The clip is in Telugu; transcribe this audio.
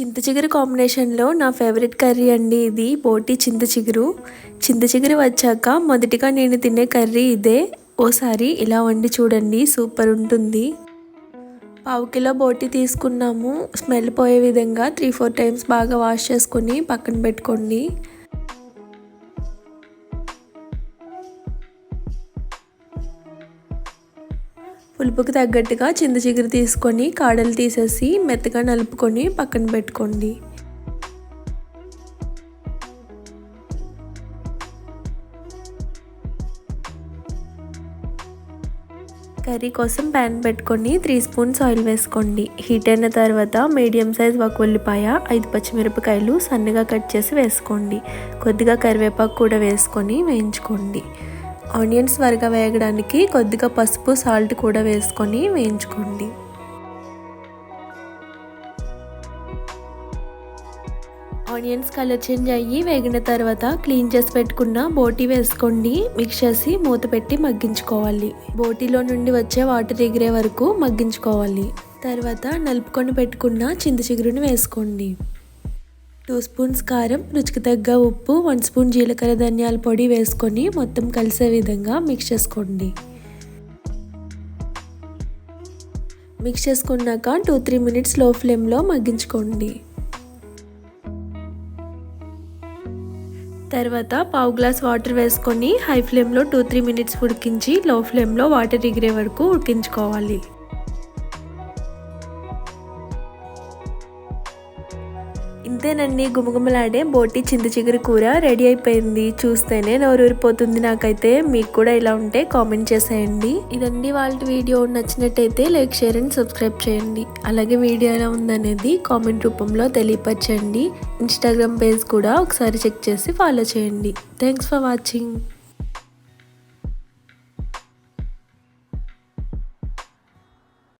చింత చిగురు కాంబినేషన్లో నా ఫేవరెట్ కర్రీ అండి ఇది బోటి చింత చిగురు. చింత చిగురు వచ్చాక మొదటిగా నేను తినే కర్రీ ఇదే. ఓసారి ఇలా వండి చూడండి సూపర్ ఉంటుంది. పావు కిలో బోటి తీసుకున్నాము. స్మెల్ పోయే విధంగా త్రీ ఫోర్ టైమ్స్ బాగా వాష్ చేసుకొని పక్కన పెట్టుకోండి. పులుపుకి తగ్గట్టుగా చింత చిగురు తీసుకొని కాడలు తీసేసి మెత్తగా నలుపుకొని పక్కన పెట్టుకోండి. కర్రీ కోసం ప్యాన్ పెట్టుకొని త్రీ స్పూన్స్ ఆయిల్ వేసుకోండి. హీట్ అయిన తర్వాత మీడియం సైజ్ ఒక ఉల్లిపాయ ఐదు పచ్చిమిరపకాయలు సన్నగా కట్ చేసి వేసుకోండి. కొద్దిగా కరివేపాకు కూడా వేసుకొని వేయించుకోండి. ఆనియన్స్ త్వరగా వేగడానికి కొద్దిగా పసుపు సాల్ట్ కూడా వేసుకొని వేయించుకోండి. ఆనియన్స్ కలర్ చేంజ్ అయ్యి వేగిన తర్వాత క్లీన్ చేసి పెట్టుకున్న బోటీ వేసుకోండి. మిక్స్ చేసి మూత పెట్టి మగ్గించుకోవాలి. బోటీలో నుండి వచ్చే వాటర్ ఎగిరే వరకు మగ్గించుకోవాలి. తర్వాత నలుపుకొని పెట్టుకున్న చింత చిగురుని వేసుకోండి. టూ స్పూన్స్ కారం రుచికి తగ్గ ఉప్పు వన్ స్పూన్ జీలకర్ర ధనియాల పొడి వేసుకొని మొత్తం కలిసే విధంగా మిక్స్ చేసుకోండి. మిక్స్ చేసుకున్నాక టూ త్రీ మినిట్స్లో ఫ్లేమ్లో మగ్గించుకోండి. తర్వాత పావు గ్లాస్ వాటర్ వేసుకొని హై ఫ్లేమ్లో టూ త్రీ మినిట్స్ ఉడికించి లో ఫ్లేమ్లో వాటర్ ఎగిరే వరకు ఉడికించుకోవాలి. ఇంతేనండి గుమగుమలాడే బోటి చింత చిగురు కూర రెడీ అయిపోయింది. చూస్తేనే నోరూరిపోతుంది నాకైతే. మీకు కూడా ఇలా ఉంటే కామెంట్ చేసేయండి. ఇదండి వాళ్ళ వీడియో. నచ్చినట్టయితే లైక్ షేర్ అండ్ సబ్స్క్రైబ్ చేయండి. అలాగే వీడియో ఎలా ఉందనేది కామెంట్ రూపంలో తెలియపరచండి. ఇన్స్టాగ్రామ్ పేజ్ కూడా ఒకసారి చెక్ చేసి ఫాలో చేయండి. Thanks for watching.